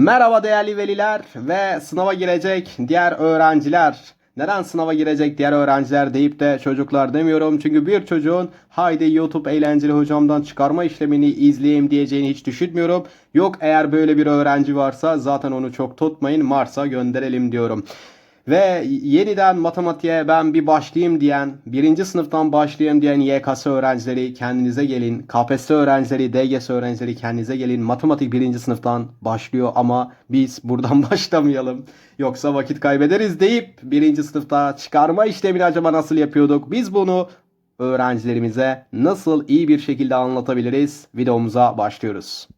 Merhaba değerli veliler ve sınava girecek diğer öğrenciler. Neden sınava girecek diğer öğrenciler deyip de çocuklar demiyorum. Çünkü bir çocuğun haydi YouTube eğlenceli hocamdan çıkarma işlemini izleyeyim diyeceğini hiç düşünmüyorum. Yok eğer böyle bir öğrenci varsa zaten onu çok tutmayın Mars'a gönderelim diyorum. Ve yeniden matematiğe ben bir başlayayım diyen, birinci sınıftan başlayayım diyen YKS öğrencileri kendinize gelin. KPSS öğrencileri, DGS öğrencileri kendinize gelin. Matematik birinci sınıftan başlıyor ama biz buradan başlamayalım. Yoksa vakit kaybederiz deyip birinci sınıfta çıkarma işlemini acaba nasıl yapıyorduk? Biz bunu öğrencilerimize nasıl iyi bir şekilde anlatabiliriz? Videomuza başlıyoruz.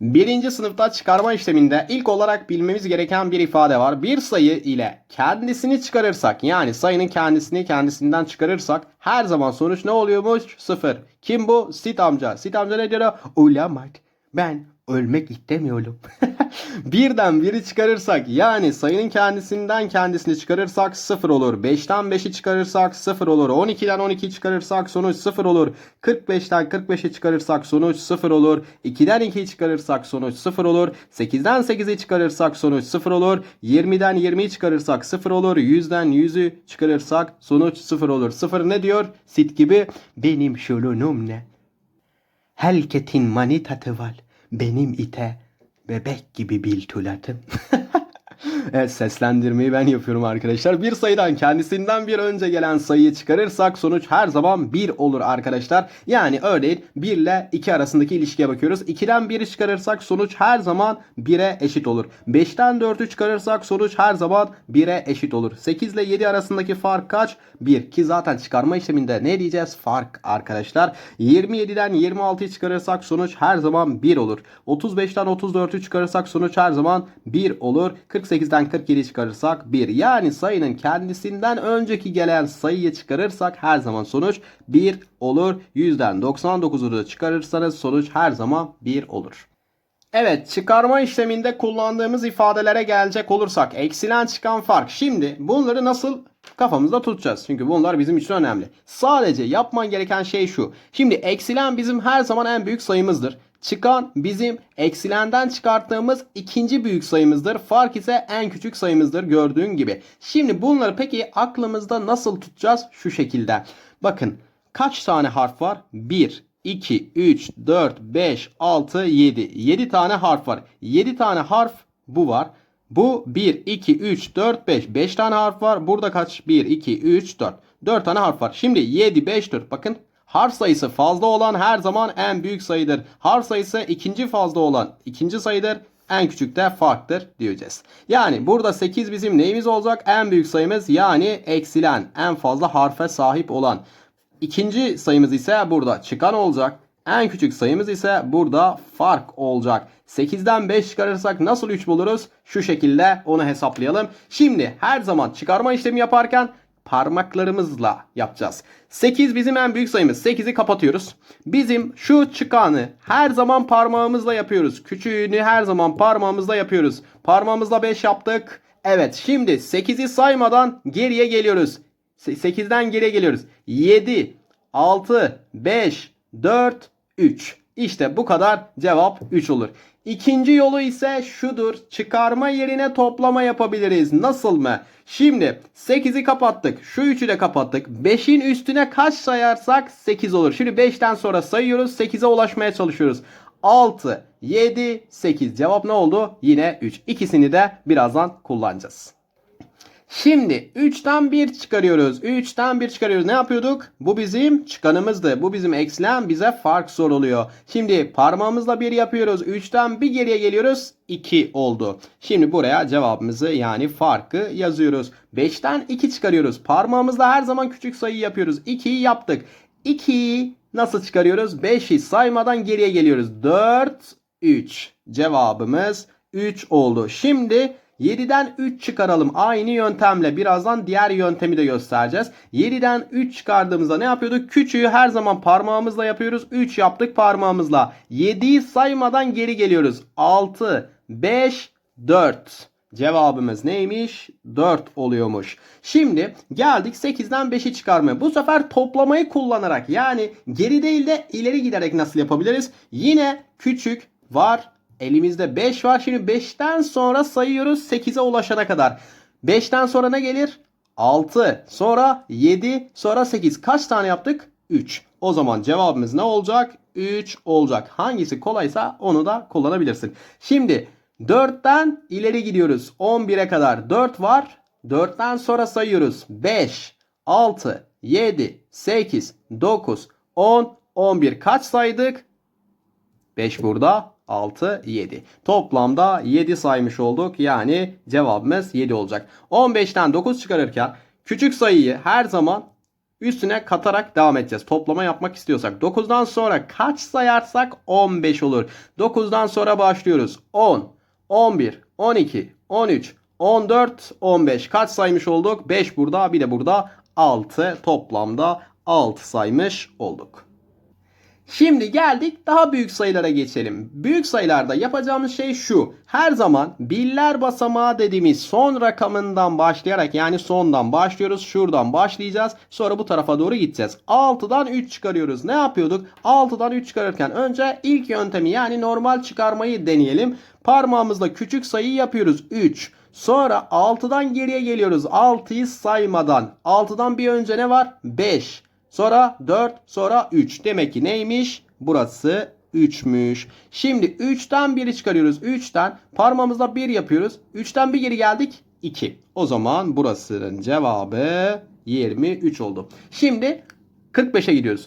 Birinci sınıfta çıkarma işleminde ilk olarak bilmemiz gereken bir ifade var. Bir sayı ile kendisini çıkarırsak yani sayının kendisini kendisinden çıkarırsak her zaman sonuç ne oluyormuş? Sıfır. Kim bu? Sit amca. Sit amca ne diyor? Ulamaz. Ben ölmek istemiyorum. Birden biri çıkarırsak yani sayının kendisinden kendisini çıkarırsak 0 olur. 5'ten 5'i çıkarırsak 0 olur. 12'den 12'yi çıkarırsak sonuç 0 olur. 45'ten 45'i çıkarırsak sonuç 0 olur. 2'den 2'yi çıkarırsak sonuç 0 olur. 8'den 8'i çıkarırsak sonuç 0 olur. 20'den 20'yi çıkarırsak 0 olur. 100'den 100'ü çıkarırsak sonuç 0 olur. 0 ne diyor? Sit gibi benim şulunum ne? Herkesin manitatı var. Benim ite bebek gibi bil tulatım. evet seslendirmeyi ben yapıyorum arkadaşlar. Bir sayıdan kendisinden bir önce gelen sayıyı çıkarırsak sonuç her zaman 1 olur arkadaşlar. Yani örneğin 1 ile 2 arasındaki ilişkiye bakıyoruz. 2'den 1'i çıkarırsak sonuç her zaman 1'e eşit olur. 5'ten 4'ü çıkarırsak sonuç her zaman 1'e eşit olur. 8 ile 7 arasındaki fark kaç? 1 ki zaten çıkarma işleminde ne diyeceğiz? Fark arkadaşlar. 27'den 26'yı çıkarırsak sonuç her zaman 1 olur. 35'ten 34'ü çıkarırsak sonuç her zaman 1 olur. 48'den 47'yi çıkarırsak 1. Yani sayının kendisinden önceki gelen sayıyı çıkarırsak her zaman sonuç 1 olur. 100'den 99'u da çıkarırsanız sonuç her zaman 1 olur. Evet çıkarma işleminde kullandığımız ifadelere gelecek olursak eksilen çıkan fark. Şimdi bunları nasıl kafamızda tutacağız? Çünkü bunlar bizim için önemli. Sadece yapman gereken şey şu. Şimdi eksilen bizim her zaman en büyük sayımızdır. Çıkan bizim eksilenden çıkarttığımız ikinci büyük sayımızdır. Fark ise en küçük sayımızdır gördüğün gibi. Şimdi bunları peki aklımızda nasıl tutacağız? Şu şekilde. Bakın kaç tane harf var? 1, 2, 3, 4, 5, 6, 7. 7 tane harf var. 7 tane harf bu var. Bu 1, 2, 3, 4, 5. 5 tane harf var. Burada kaç? 1, 2, 3, 4. 4 tane harf var. Şimdi 7, 5, 4. Bakın harf sayısı fazla olan her zaman en büyük sayıdır. Harf sayısı ikinci fazla olan ikinci sayıdır. En küçük de farktır diyeceğiz. Yani burada 8 bizim neyimiz olacak? En büyük sayımız yani eksilen en fazla harfe sahip olan. İkinci sayımız ise burada çıkan olacak. En küçük sayımız ise burada fark olacak. 8'den 5 çıkarırsak nasıl 3 buluruz? Şu şekilde onu hesaplayalım. Şimdi her zaman çıkarma işlemi yaparken parmaklarımızla yapacağız. 8 bizim en büyük sayımız. 8'i kapatıyoruz. Bizim şu çıkanı her zaman parmağımızla yapıyoruz. Küçüğünü her zaman parmağımızla yapıyoruz. Parmağımızla 5 yaptık. Evet şimdi 8'i saymadan geriye geliyoruz. 8'den geriye geliyoruz. 7, 6, 5, 4, 3. İşte bu kadar cevap 3 olur. İkinci yolu ise şudur. Çıkarma yerine toplama yapabiliriz. Nasıl mı? Şimdi 8'i kapattık. Şu 3'ü de kapattık. 5'in üstüne kaç sayarsak 8 olur. Şimdi 5'ten sonra sayıyoruz. 8'e ulaşmaya çalışıyoruz. 6, 7, 8. Cevap ne oldu? Yine 3. İkisini de birazdan kullanacağız. Şimdi 3'ten 1 çıkarıyoruz. 3'ten 1 çıkarıyoruz. Ne yapıyorduk? Bu bizim çıkanımızdı. Bu bizim eksilen bize fark soruluyor. Şimdi parmağımızla 1 yapıyoruz. 3'ten bir geriye geliyoruz. 2 oldu. Şimdi buraya cevabımızı yani farkı yazıyoruz. 5'ten 2 çıkarıyoruz. Parmağımızla her zaman küçük sayı yapıyoruz. 2'yi yaptık. 2'yi nasıl çıkarıyoruz? 5'i saymadan geriye geliyoruz. 4, 3. Cevabımız 3 oldu. Şimdi 7'den 3 çıkaralım. Aynı yöntemle birazdan diğer yöntemi de göstereceğiz. 7'den 3 çıkardığımızda ne yapıyorduk? Küçüğü her zaman parmağımızla yapıyoruz. 3 yaptık parmağımızla. 7'yi saymadan geri geliyoruz. 6, 5, 4. Cevabımız neymiş? 4 oluyormuş. Şimdi geldik 8'den 5'i çıkarmaya. Bu sefer toplamayı kullanarak yani geri değil de ileri giderek nasıl yapabiliriz? Yine küçük var Elimizde 5 var. Şimdi 5'ten sonra sayıyoruz 8'e ulaşana kadar. 5'ten sonra ne gelir? 6. Sonra 7. Sonra 8. Kaç tane yaptık? 3. O zaman cevabımız ne olacak? 3 olacak. Hangisi kolaysa onu da kullanabilirsin. Şimdi 4'ten ileri gidiyoruz. 11'e kadar 4 var. 4'ten sonra sayıyoruz. 5, 6, 7, 8, 9, 10, 11. Kaç saydık? 5 burada. 6, 7. Toplamda 7 saymış olduk. Yani cevabımız 7 olacak. 15'ten 9 çıkarırken küçük sayıyı her zaman üstüne katarak devam edeceğiz. Toplama yapmak istiyorsak. 9'dan sonra kaç sayarsak 15 olur. 9'dan sonra başlıyoruz. 10, 11, 12, 13, 14, 15. Kaç saymış olduk? 5 burada bir de burada 6. Toplamda 6 saymış olduk. Şimdi geldik daha büyük sayılara geçelim. Büyük sayılarda yapacağımız şey şu. Her zaman birler basamağı dediğimiz son rakamından başlayarak yani sondan başlıyoruz. Şuradan başlayacağız. Sonra bu tarafa doğru gideceğiz. 6'dan 3 çıkarıyoruz. Ne yapıyorduk? 6'dan 3 çıkarırken önce ilk yöntemi yani normal çıkarmayı deneyelim. Parmağımızla küçük sayı yapıyoruz. 3. Sonra 6'dan geriye geliyoruz. 6'yı saymadan. 6'dan bir önce ne var? 5. Sonra 4, sonra 3. Demek ki neymiş? Burası 3'müş. Şimdi 3'ten 1'i çıkarıyoruz. 3'ten parmağımızla 1 yapıyoruz. 3'ten bir geri geldik. 2. O zaman burasının cevabı 23 oldu. Şimdi 45'e gidiyoruz.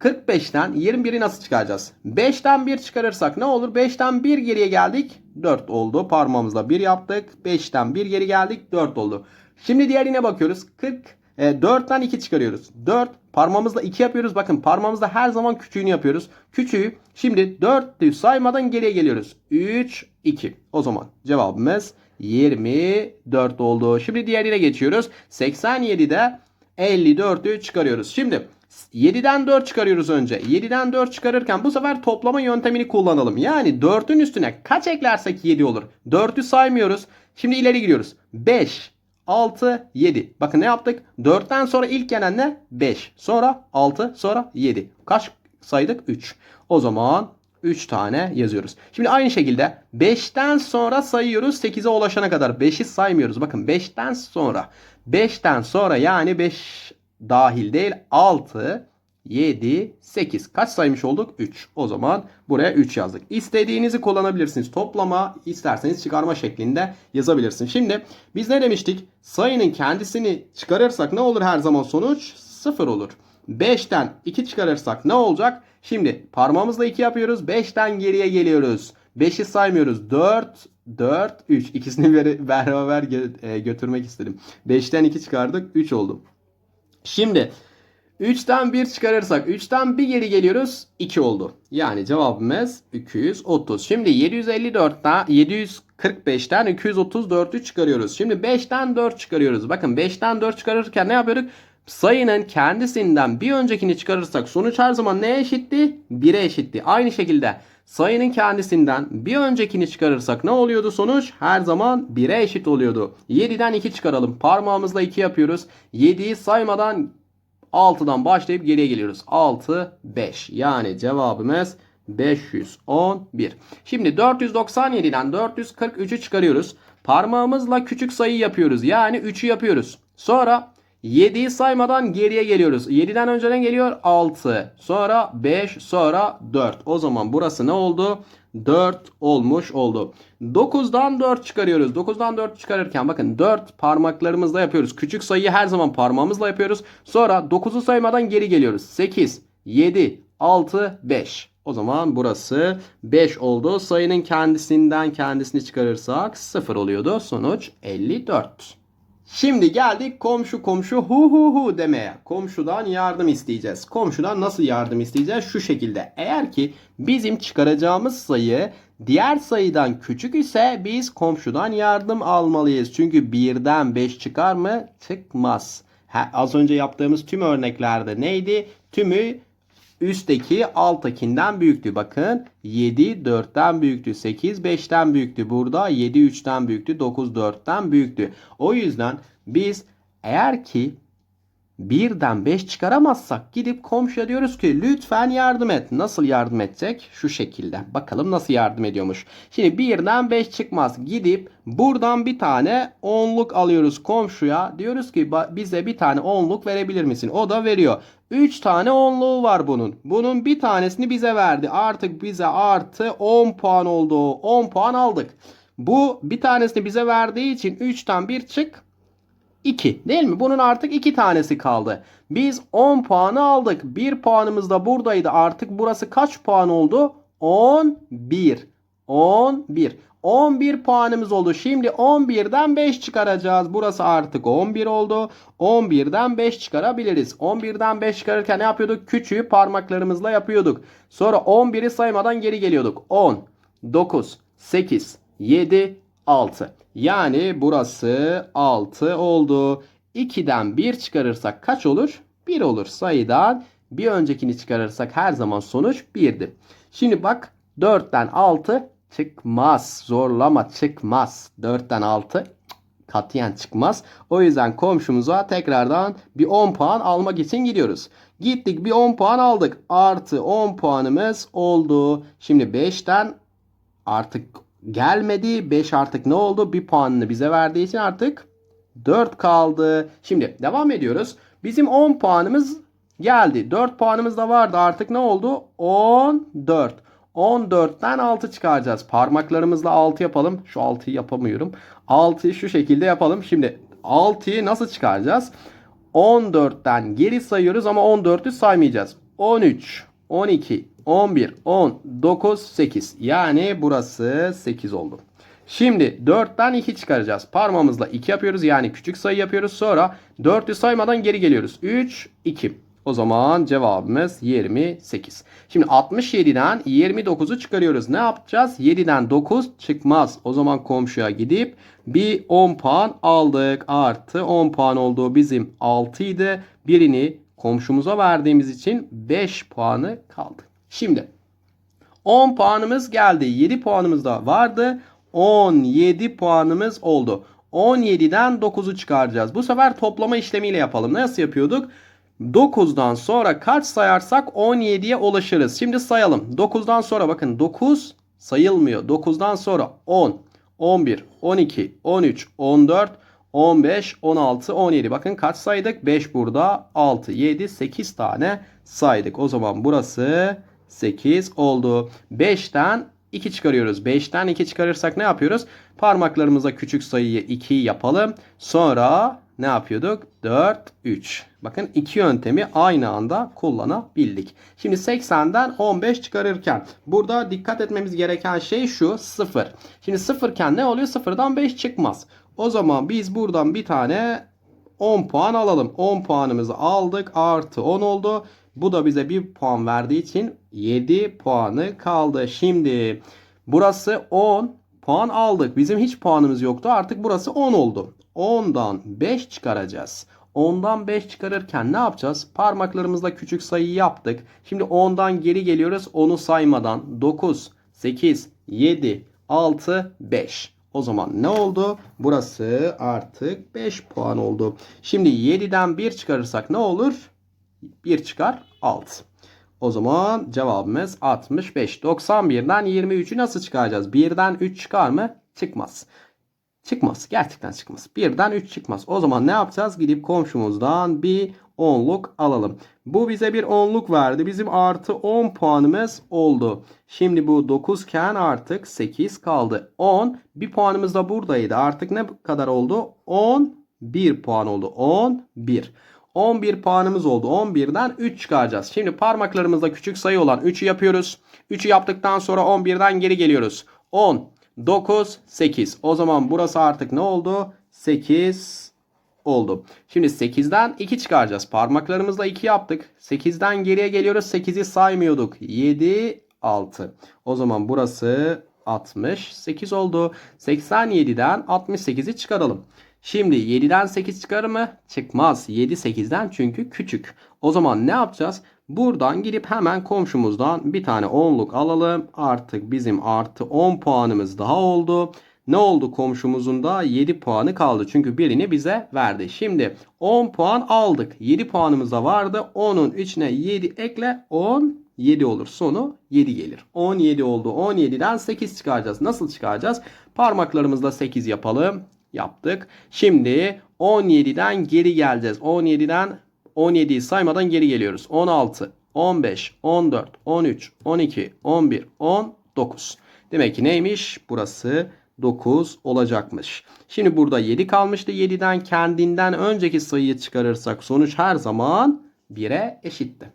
45'ten 21'i nasıl çıkaracağız? 5'ten 1 çıkarırsak ne olur? 5'ten 1 geriye geldik. 4 oldu. Parmağımızla 1 yaptık. 5'ten 1 geri geldik. 4 oldu. Şimdi diğerine bakıyoruz. 40 e, 4'ten 2 çıkarıyoruz. 4 parmağımızla 2 yapıyoruz. Bakın parmağımızla her zaman küçüğünü yapıyoruz. Küçüğü şimdi 4'lü saymadan geriye geliyoruz. 3 2. O zaman cevabımız 24 oldu. Şimdi diğerine geçiyoruz. 87'de 54'ü çıkarıyoruz. Şimdi 7'den 4 çıkarıyoruz önce. 7'den 4 çıkarırken bu sefer toplama yöntemini kullanalım. Yani 4'ün üstüne kaç eklersek 7 olur. 4'ü saymıyoruz. Şimdi ileri gidiyoruz. 5, 6, 7. Bakın ne yaptık? 4'ten sonra ilk gelen ne? 5. Sonra 6, sonra 7. Kaç saydık? 3. O zaman 3 tane yazıyoruz. Şimdi aynı şekilde 5'ten sonra sayıyoruz 8'e ulaşana kadar. 5'i saymıyoruz. Bakın 5'ten sonra. 5'ten sonra yani 5 dahil değil 6, 7, 8. Kaç saymış olduk? 3. O zaman buraya 3 yazdık. İstediğinizi kullanabilirsiniz. Toplama isterseniz çıkarma şeklinde yazabilirsiniz. Şimdi biz ne demiştik? Sayının kendisini çıkarırsak ne olur her zaman sonuç? 0 olur. 5'ten 2 çıkarırsak ne olacak? Şimdi parmağımızla 2 yapıyoruz. 5'ten geriye geliyoruz. 5'i saymıyoruz. 4, 4, 3. İkisini beraber e, götürmek istedim. 5'ten 2 çıkardık. 3 oldu. Şimdi 3'ten 1 çıkarırsak 3'ten bir geri geliyoruz 2 oldu. Yani cevabımız 230. Şimdi 754'ten 745'ten 234'ü çıkarıyoruz. Şimdi 5'ten 4 çıkarıyoruz. Bakın 5'ten 4 çıkarırken ne yapıyorduk? Sayının kendisinden bir öncekini çıkarırsak sonuç her zaman neye eşitti? 1'e eşitti. Aynı şekilde sayının kendisinden bir öncekini çıkarırsak ne oluyordu sonuç? Her zaman 1'e eşit oluyordu. 7'den 2 çıkaralım. Parmağımızla 2 yapıyoruz. 7'yi saymadan 6'dan başlayıp geriye geliyoruz. 6, 5. Yani cevabımız 511. Şimdi 497'den 443'ü çıkarıyoruz. Parmağımızla küçük sayı yapıyoruz. Yani 3'ü yapıyoruz. Sonra 7'yi saymadan geriye geliyoruz. 7'den önce ne geliyor? 6. Sonra 5. Sonra 4. O zaman burası ne oldu? 4 olmuş oldu. 9'dan 4 çıkarıyoruz. 9'dan 4 çıkarırken bakın 4 parmaklarımızla yapıyoruz. Küçük sayıyı her zaman parmağımızla yapıyoruz. Sonra 9'u saymadan geri geliyoruz. 8, 7, 6, 5. O zaman burası 5 oldu. Sayının kendisinden kendisini çıkarırsak 0 oluyordu. Sonuç 54. Şimdi geldik komşu komşu hu hu hu demeye. Komşudan yardım isteyeceğiz. Komşudan nasıl yardım isteyeceğiz? Şu şekilde. Eğer ki bizim çıkaracağımız sayı diğer sayıdan küçük ise biz komşudan yardım almalıyız. Çünkü birden 5 çıkar mı? Çıkmaz. Ha, az önce yaptığımız tüm örneklerde neydi? Tümü üstteki alttakinden büyüktü. Bakın 7 4'ten büyüktü. 8 5'ten büyüktü. Burada 7 3'ten büyüktü. 9 4'ten büyüktü. O yüzden biz eğer ki birden 5 çıkaramazsak gidip komşuya diyoruz ki lütfen yardım et. Nasıl yardım edecek? Şu şekilde. Bakalım nasıl yardım ediyormuş. Şimdi birden 5 çıkmaz. Gidip buradan bir tane onluk alıyoruz komşuya. Diyoruz ki bize bir tane onluk verebilir misin? O da veriyor. 3 tane onluğu var bunun. Bunun bir tanesini bize verdi. Artık bize artı 10 puan oldu. 10 puan aldık. Bu bir tanesini bize verdiği için 3'ten 1 çık. 2 değil mi? Bunun artık 2 tanesi kaldı. Biz 10 puanı aldık. 1 puanımız da buradaydı. Artık burası kaç puan oldu? 11. 11. 11 puanımız oldu. Şimdi 11'den 5 çıkaracağız. Burası artık 11 oldu. 11'den 5 çıkarabiliriz. 11'den 5 çıkarırken ne yapıyorduk? Küçüğü parmaklarımızla yapıyorduk. Sonra 11'i saymadan geri geliyorduk. 10, 9, 8, 7, 6. Yani burası 6 oldu. 2'den 1 çıkarırsak kaç olur? 1 olur. Sayıdan bir öncekini çıkarırsak her zaman sonuç 1'di. Şimdi bak 4'ten 6 çıkmaz. Zorlama çıkmaz. 4'ten 6 katiyen çıkmaz. O yüzden komşumuza tekrardan bir 10 puan almak için gidiyoruz. Gittik bir 10 puan aldık. Artı 10 puanımız oldu. Şimdi 5'ten artık gelmedi. 5 artık ne oldu? Bir puanını bize verdiği için artık 4 kaldı. Şimdi devam ediyoruz. Bizim 10 puanımız geldi. 4 puanımız da vardı. Artık ne oldu? 14. 14'ten 6 çıkaracağız. Parmaklarımızla 6 yapalım. Şu 6'yı yapamıyorum. 6'yı şu şekilde yapalım. Şimdi 6'yı nasıl çıkaracağız? 14'ten geri sayıyoruz ama 14'ü saymayacağız. 13, 12, 11, 10, 9, 8. Yani burası 8 oldu. Şimdi 4'ten 2 çıkaracağız. Parmağımızla 2 yapıyoruz. Yani küçük sayı yapıyoruz. Sonra 4'ü saymadan geri geliyoruz. 3, 2. O zaman cevabımız 28. Şimdi 67'den 29'u çıkarıyoruz. Ne yapacağız? 7'den 9 çıkmaz. O zaman komşuya gidip bir 10 puan aldık. Artı 10 puan olduğu bizim 6 idi. Birini komşumuza verdiğimiz için 5 puanı kaldı. Şimdi 10 puanımız geldi. 7 puanımız da vardı. 17 puanımız oldu. 17'den 9'u çıkaracağız. Bu sefer toplama işlemiyle yapalım. Nasıl yapıyorduk? 9'dan sonra kaç sayarsak 17'ye ulaşırız. Şimdi sayalım. 9'dan sonra bakın 9 sayılmıyor. 9'dan sonra 10, 11, 12, 13, 14, 15, 16, 17. Bakın kaç saydık? 5 burada, 6, 7, 8 tane saydık. O zaman burası 8 oldu. 5'ten 2 çıkarıyoruz. 5'ten 2 çıkarırsak ne yapıyoruz? Parmaklarımıza küçük sayıyı 2 yapalım. Sonra ne yapıyorduk? 4, 3. Bakın iki yöntemi aynı anda kullanabildik. Şimdi 80'den 15 çıkarırken burada dikkat etmemiz gereken şey şu 0. Şimdi 0 iken ne oluyor? 0'dan 5 çıkmaz. O zaman biz buradan bir tane 10 puan alalım. 10 puanımızı aldık. Artı 10 oldu. Bu da bize 1 puan verdiği için 7 puanı kaldı. Şimdi burası 10 puan aldık. Bizim hiç puanımız yoktu. Artık burası 10 oldu. 10'dan 5 çıkaracağız. 10'dan 5 çıkarırken ne yapacağız? Parmaklarımızla küçük sayıyı yaptık. Şimdi 10'dan geri geliyoruz. 10'u saymadan 9, 8, 7, 6, 5. O zaman ne oldu? Burası artık 5 puan oldu. Şimdi 7'den 1 çıkarırsak ne olur? 1 çıkar 6. O zaman cevabımız 65. 91'den 23'ü nasıl çıkaracağız? 1'den 3 çıkar mı? Çıkmaz. Çıkmaz. Gerçekten çıkmaz. Birden 3 çıkmaz. O zaman ne yapacağız? Gidip komşumuzdan bir onluk alalım. Bu bize bir onluk verdi. Bizim artı 10 puanımız oldu. Şimdi bu 9 iken artık 8 kaldı. 10 bir puanımız da buradaydı. Artık ne kadar oldu? 11 puan oldu. 11. 11 puanımız oldu. 11'den 3 çıkaracağız. Şimdi parmaklarımızda küçük sayı olan 3'ü yapıyoruz. 3'ü yaptıktan sonra 11'den geri geliyoruz. 10, 9, 8. O zaman burası artık ne oldu? 8 oldu. Şimdi 8'den 2 çıkaracağız. Parmaklarımızla 2 yaptık. 8'den geriye geliyoruz. 8'i saymıyorduk. 7, 6. O zaman burası 68 oldu. 87'den 68'i çıkaralım. Şimdi 7'den 8 çıkar mı? Çıkmaz. 7 8'den çünkü küçük. O zaman ne yapacağız? Buradan gidip hemen komşumuzdan bir tane 10'luk alalım. Artık bizim artı 10 puanımız daha oldu. Ne oldu komşumuzun da 7 puanı kaldı. Çünkü birini bize verdi. Şimdi 10 puan aldık. 7 puanımız da vardı. 10'un içine 7 ekle 10 7 olur. Sonu 7 gelir. 17 oldu. 17'den 8 çıkaracağız. Nasıl çıkaracağız? Parmaklarımızla 8 yapalım. Yaptık. Şimdi 17'den geri geleceğiz. 17'den 17'yi saymadan geri geliyoruz. 16, 15, 14, 13, 12, 11, 19. Demek ki neymiş? Burası 9 olacakmış. Şimdi burada 7 kalmıştı. 7'den kendinden önceki sayıyı çıkarırsak sonuç her zaman 1'e eşitti.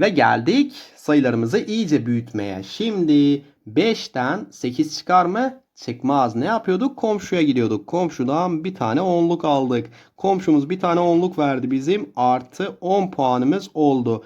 Ve geldik sayılarımızı iyice büyütmeye. Şimdi 5'ten 8 çıkar mı? Çıkmaz. Ne yapıyorduk? Komşuya gidiyorduk. Komşudan bir tane onluk aldık. Komşumuz bir tane onluk verdi bizim. Artı 10 puanımız oldu.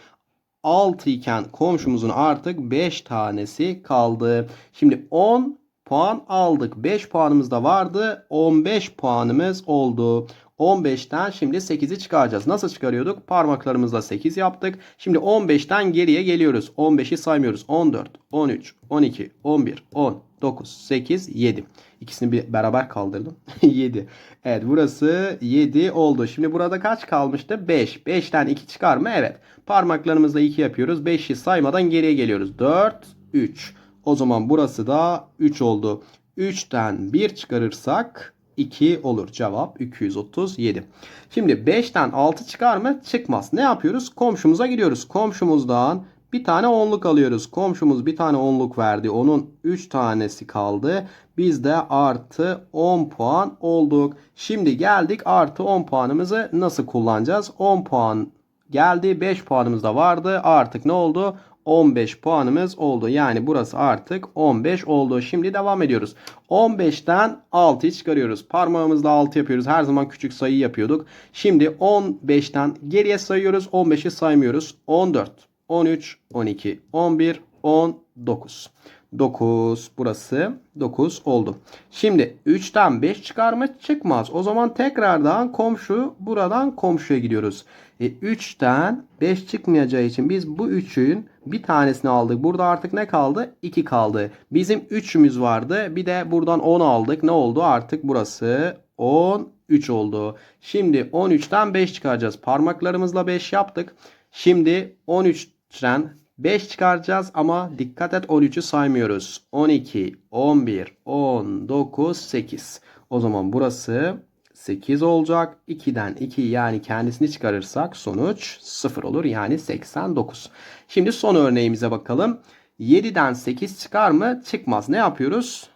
6 iken komşumuzun artık 5 tanesi kaldı. Şimdi 10 puan aldık. 5 puanımız da vardı. 15 puanımız oldu. 15'ten şimdi 8'i çıkaracağız. Nasıl çıkarıyorduk? Parmaklarımızla 8 yaptık. Şimdi 15'ten geriye geliyoruz. 15'i saymıyoruz. 14, 13, 12, 11, 10, 9, 8, 7. İkisini bir beraber kaldırdım. 7. Evet burası 7 oldu. Şimdi burada kaç kalmıştı? 5. 5'ten 2 çıkar mı? Evet. Parmaklarımızla 2 yapıyoruz. 5'i saymadan geriye geliyoruz. 4, 3. O zaman burası da 3 oldu. 3'ten 1 çıkarırsak 2 olur. Cevap 237. Şimdi 5'ten 6 çıkar mı? Çıkmaz. Ne yapıyoruz? Komşumuza gidiyoruz. Komşumuzdan bir tane onluk alıyoruz. Komşumuz bir tane onluk verdi. Onun 3 tanesi kaldı. Biz de artı 10 puan olduk. Şimdi geldik artı 10 puanımızı nasıl kullanacağız? 10 puan geldi. 5 puanımız da vardı. Artık ne oldu? 15 puanımız oldu. Yani burası artık 15 oldu. Şimdi devam ediyoruz. 15'ten 6'yı çıkarıyoruz. Parmağımızla 6 yapıyoruz. Her zaman küçük sayı yapıyorduk. Şimdi 15'ten geriye sayıyoruz. 15'i saymıyoruz. 14, 13, 12, 11, 19. 9 burası 9 oldu. Şimdi 3'ten 5 çıkar mı? Çıkmaz. O zaman tekrardan komşu buradan komşuya gidiyoruz. E, 3'ten 5 çıkmayacağı için biz bu 3'ün bir tanesini aldık. Burada artık ne kaldı? 2 kaldı. Bizim 3'ümüz vardı. Bir de buradan 10 aldık. Ne oldu? Artık burası 13 oldu. Şimdi 13'ten 5 çıkaracağız. Parmaklarımızla 5 yaptık. Şimdi 13'ten 5 çıkaracağız ama dikkat et 13'ü saymıyoruz. 12, 11, 10, 9, 8. O zaman burası 8 olacak. 2'den 2 yani kendisini çıkarırsak sonuç 0 olur. Yani 89. Şimdi son örneğimize bakalım. 7'den 8 çıkar mı? Çıkmaz. Ne yapıyoruz?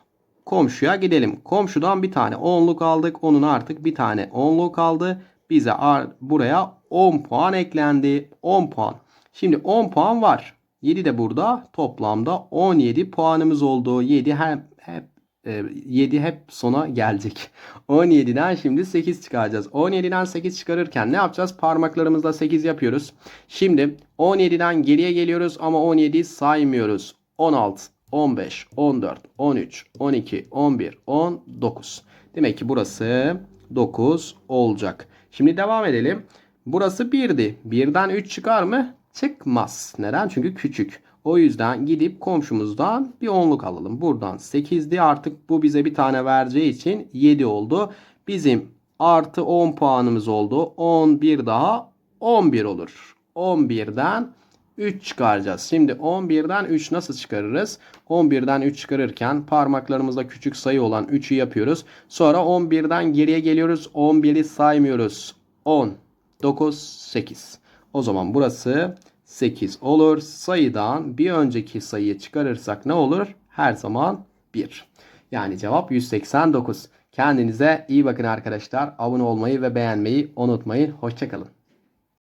Komşuya gidelim. Komşudan bir tane 10'luk aldık. Onun artık bir tane 10'luk kaldı. Bize buraya 10 puan eklendi. 10 puan. Şimdi 10 puan var. 7 de burada. Toplamda 17 puanımız oldu. 7 hem hep 7 hep sona gelecek. 17'den şimdi 8 çıkaracağız. 17'den 8 çıkarırken ne yapacağız? Parmaklarımızla 8 yapıyoruz. Şimdi 17'den geriye geliyoruz ama 17'yi saymıyoruz. 16, 15, 14, 13, 12, 11, 19. Demek ki burası 9 olacak. Şimdi devam edelim. Burası 1'di. 1'den 3 çıkar mı? Çıkmaz. Neden? Çünkü küçük. O yüzden gidip komşumuzdan bir onluk alalım. Buradan 8'di artık bu bize bir tane vereceği için 7 oldu. Bizim artı 10 puanımız oldu. 11 daha 11 olur. 11'den 3 çıkaracağız. Şimdi 11'den 3 nasıl çıkarırız? 11'den 3 çıkarırken parmaklarımızda küçük sayı olan 3'ü yapıyoruz. Sonra 11'den geriye geliyoruz. 11'i saymıyoruz. 10, 9, 8. O zaman burası 8 olur. Sayıdan bir önceki sayıyı çıkarırsak ne olur? Her zaman 1. Yani cevap 189. Kendinize iyi bakın arkadaşlar. Abone olmayı ve beğenmeyi unutmayın. Hoşçakalın.